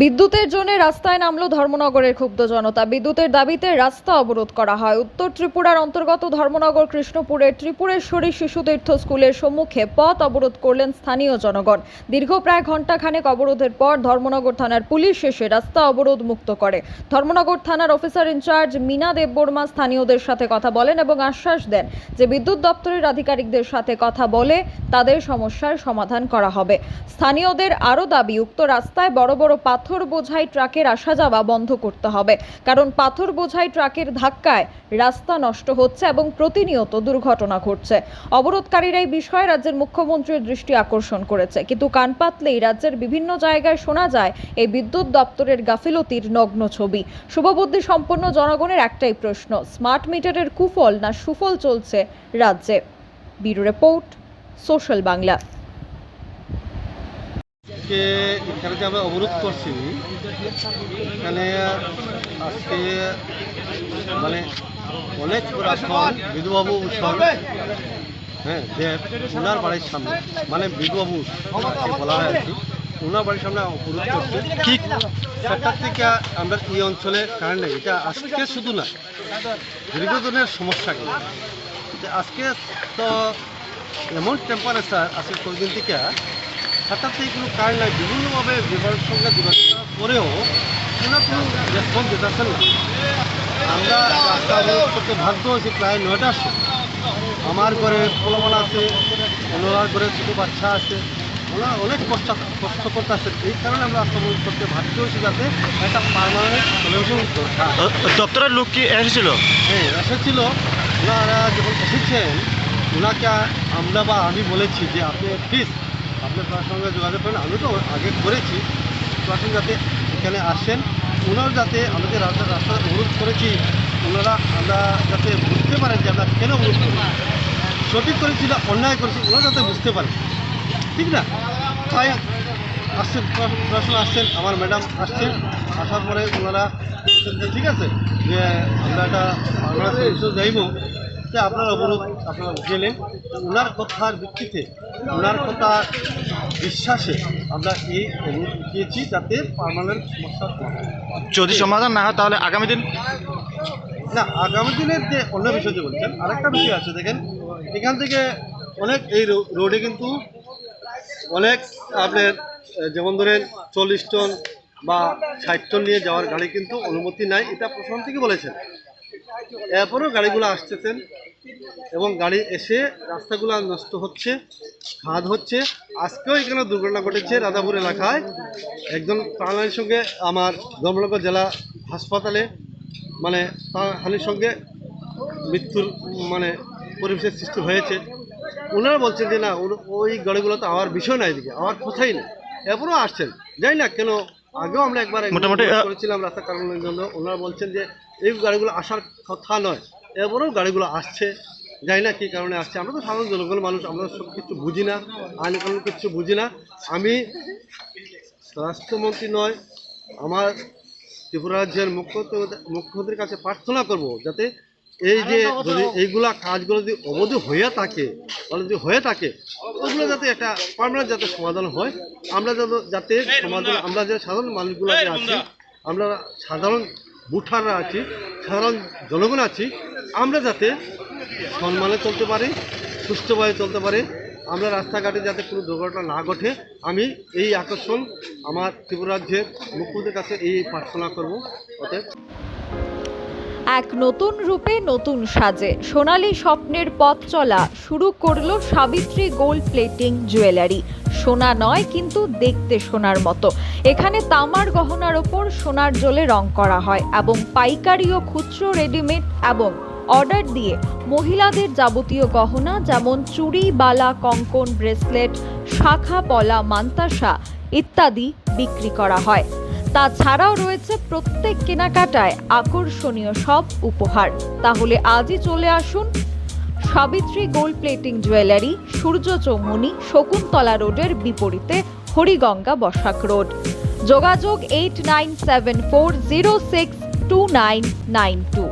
বিদ্যুতের জন্য রাস্তায় নামলো ধর্মনগরের ক্ষুব্ধ জনতা। বিদ্যুতের দাবিতে রাস্তা অবরোধ করা হয়। উত্তর ত্রিপুরার অন্তর্গত ধর্মনগর কৃষ্ণপুরের ত্রিপুরেশ্বরী শিশুতীর্থ স্কুলের সম্মুখে পথ অবরোধ করলেন স্থানীয় জনগণ। দীর্ঘ প্রায় ঘণ্টাখানেক অবরোধের পর ধর্মনগর থানার পুলিশ এসে রাস্তা অবরোধ মুক্ত করে। ধর্মনগর থানার অফিসার ইনচার্জ মিনা দেববর্মা স্থানীয়দের সাথে কথা বলেন এবং আশ্বাস দেন যে বিদ্যুৎ দপ্তরের আধিকারিকদের সাথে কথা বলে তাদের সমস্যার সমাধান করা হবে। স্থানীয়দের আরও দাবি, উক্ত রাস্তায় বড় বড় পাথর বোঝাই ট্রাকের আসা যাওয়া বন্ধ করতে হবে। কারণ পাথর বোঝাই ট্রাকের ধাক্কায় রাস্তা নষ্ট হচ্ছে এবং প্রতিনিয়ত দুর্ঘটনা ঘটছে। অবরোধকারীরা এই বিষয়ে রাজ্যের মুখ্যমন্ত্রীর দৃষ্টি আকর্ষণ করেছে। কিন্তু কান পাতলেই রাজ্যের বিভিন্ন জায়গায় শোনা যায় এই বিদ্যুৎ দপ্তরের গাফিলতির নগ্ন ছবি। শুভবুদ্ধি সম্পন্ন জনগণের একটাই প্রশ্ন, স্মার্ট মিটারের কুফল না সুফল চলছে রাজ্যে? Bureau report, social Bangla. আজকে এখানে যে আমরা অবরোধ করছি, এখানে আজকে মানে অনেক পুরাতন বিধুবাবু উৎসব হ্যাঁ দেব ওনার বাড়ির সামনে মানে বিধুবাবু বলা হয় আর কি ওনার বাড়ির সামনে অবরোধ করছে। ঠিক সেটার থেকে আমরা এই অঞ্চলে কারণ নেই, এটা আজকে শুধু না, দীর্ঘদিনের সমস্যা কিন্তু। আজকে তো এমন টেম্পারেচার আজকে কয়েকদিন থেকে হঠাৎ কোনো কারণ নাই বিভিন্নভাবে বিভাগের সঙ্গে যোগাযোগ করেও কোনো কোনো রেসপন্স দিতেছেন না। আমরা রাস্তা অবরোধ করতে বাধ্য হয়েছি প্রায় নয়টার সময়। আমার ঘরে পোলমান আছে ওনার ঘরে ছোটো বাচ্চা আছে। ওনারা অনেক কষ্ট কষ্ট করতে আছে এই কারণে আমরা অবরোধ করতে বাধ্য হয়েছি যাতে একটা পারমানেন্ট সলিউশন দপ্তরের লোক কি এসেছিল? হ্যাঁ এসেছিল। ওনারা যখন এসেছেন ওনাকে আমরা বা আমি বলেছি যে আপনি প্লিজ আপনি তার সঙ্গে যোগাযোগ করেন। আমি তো আগে করেছি। তখন যাতে এখানে আসেন, ওনারা যাতে আমাদের রাস্তা রাস্তা অনুরোধ করেছি, ওনারা আমরা যাতে বুঝতে পারেন যে আমরা কেন অনুরোধ করি সঠিক করেছি না অন্যায় করেছি, ওনারা যাতে বুঝতে পারেন ঠিক না? তাই আসছেন প্রশাসন আসছেন, আমার ম্যাডাম আসছেন। আসার পরে ওনারা ঠিক আছে, যে আমরা একটা যাইব যে আপনার অবরোধ আপনারা গেলেন ওনার কথার ভিত্তিতে ওনার কথা বিশ্বাসে আমরা এই অবরোধ উঠিয়েছি যাতে পার্মানেন্ট সমস্যা যদি সমাধান না হয় তাহলে আগামী দিন? না আগামী দিনের যে অন্য বিষয় যে বলছেন আরেকটা বিষয় আছে দেখেন এখান থেকে অনেক এই রোডে কিন্তু অনেক আপনার যেমন ধরেন চল্লিশ টন বা ষাট টন নিয়ে যাওয়ার গাড়ি কিন্তু অনুমতি নাই এটা প্রশাসন থেকে বলেছেন। এরপরেও গাড়িগুলো আসতেছেন এবং গাড়ি এসে রাস্তাগুলো নষ্ট হচ্ছে খাদ হচ্ছে। আজকেও এখানে দুর্ঘটনা ঘটেছে রাধাপুর এলাকায়। একজন প্রাণহানির সঙ্গে আমার ধর্মনগর জেলা হাসপাতালে মানে প্রাণহানির সঙ্গে মৃত্যুর মানে পরিবেশের সৃষ্টি হয়েছে। ওনারা বলছেন যে না ওই গাড়িগুলো তো আওয়ার বিষয় না এদিকে আওয়ার কোথায় না এরপরেও আসছেন। যাই না কেন আগেও আমরা একবার মোটামুটি, করেছিলাম রাস্তা কারণের জন্য। ওনারা বলছেন যে এই গাড়িগুলো আসার কথা নয়। এরপরেও গাড়িগুলো আসছে। জানি না কী কারণে আসছে। আমরা তো সাধারণ জনগণ মানুষ আমরা সব কিছু বুঝি না আইন কানুন কিছু বুঝি না। আমি স্বরাষ্ট্রমন্ত্রী নয় আমার ত্রিপুরা রাজ্যের মুখ্যমন্ত্রী মুখ্যমন্ত্রীর কাছে প্রার্থনা করব যাতে এই যে যদি এইগুলা কাজগুলো যদি অবধি হয়ে থাকে তাহলে যদি হয়ে থাকে ওগুলো যাতে একটা পার্মানেন্ট যাতে সমাধান হয়। আমরা যাতে যাতে সমাধান আমরা যে সাধারণ মানুষগুলো আছি আমরা সাধারণ বুঠাররা আছি, সাধারণ জনগণ আছি, আমরা যাতে সম্মানে চলতে পারি, সুস্থভাবে চলতে পারি, আমরা রাস্তাঘাটে যাতে কোনো দুর্ঘটনা না ঘটে, আমি এই আকর্ষণ আমার ত্রিপুরা রাজ্যের মুখ্যমন্ত্রীর কাছে এই প্রার্থনা করব। অতএব এক নতুন রূপে নতুন সাজে, সোনালী স্বপ্নের পথ চলা শুরু করল সাবিত্রী গোল্ড প্লেটিং জুয়েলারি। সোনা নয়, কিন্তু দেখতে সোনার মতো। এখানে তামার গহনার ওপর সোনার জলে রং করা হয় এবং পাইকারি ও খুচরো রেডিমেড এবং অর্ডার দিয়ে মহিলাদের যাবতীয় গহনা যেমন চুড়ি, বালা, কঙ্কন, ব্রেসলেট, শাখা, পলা, মান্তাসা ইত্যাদি বিক্রি করা হয়। তাছাড়াও রয়েছে প্রত্যেক কেনাকাটায় আকর্ষণীয় সব উপহার। তাহলে আজই চলে আসুন Savitri gold plating jewellery, Surya Chaumuni Shakuntala রোডের বিপরীতে হরিগঙ্গা বসাক রোড। যোগাযোগ eight nine seven four zero six two nine nine two